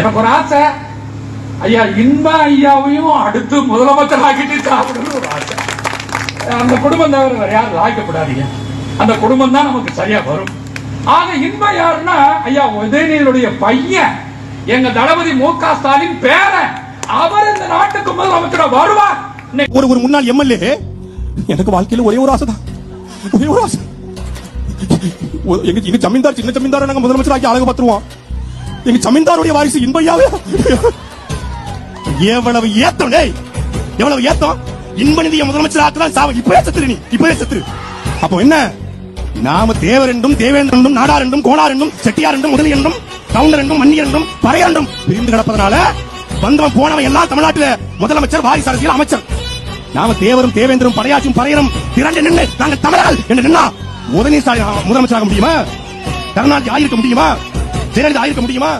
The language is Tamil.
எனக்கு ஒரு ஆசை. ஐயா இன்ப ஐயாவையும் அடுத்து முதலமைச்சர் ஆக்கிட்டு சாப்பிடணும் ஒரு ஆசை. அந்த குடும்பம் தவிர வேற யாரும் ஆக்கப்படாதீங்க அந்த குடும்பம் தான் நமக்கு சரியா வரும். ஆக இன்பா யாருன்னா ஐயா உதயநிதியுடைய பையன். எங்க தளபதி மு க ஸ்டாலின் பேரன். அவர் இந்த நாட்டுக்கு முதலமைச்சரா வருவார். ஒரு ஒரு முன்னாள் எம்எல்ஏ எனக்கு வாழ்க்கையில ஒரே ஒரு ஆசை தான் ஒரே ஒரு ஆசை. எங்க ஜமீன்தார் சின்ன ஜமீன்தாரை நாங்க முதலமைச்சர் ஆக்கி அழகு பார்த்துருவோம். எங்க ஜமீன்தாருடைய வாரிசு இன்பையாவே? எவ்வளவு ஏத்தம் டேய். எவ்வளவு ஏத்தம்? இன்பநிதிய முதலமைச்சர் ஆக்கலாம் சாவ. இப்பவே செத்துரு நீ. இப்பவே செத்துரு. அப்போ என்ன? நாம தேவர் என்றும் தேவேந்திரன் என்றும் நாடார் என்றும் கோனார் என்றும் செட்டியார் என்றும் என்றும் பிரிந்து கிடப்பதனால வந்தவன் போனவன் எல்லாம் தமிழ்நாட்டுல முதலமைச்சர் வாரிசு அரசியல் அமைச்சர். நாம தேவரும் தேவேந்திரும் படையாச்சும் பறையரும் திரண்டு நின்று நாங்கள் தமிழர்கள் என்று நின்னா உதயநிதி முதலமைச்சராக முடியுமா? கருணாநிதி ஆயிருக்க முடியுமா? ஜெயலலிதா ஆயிருக்க முடியுமா?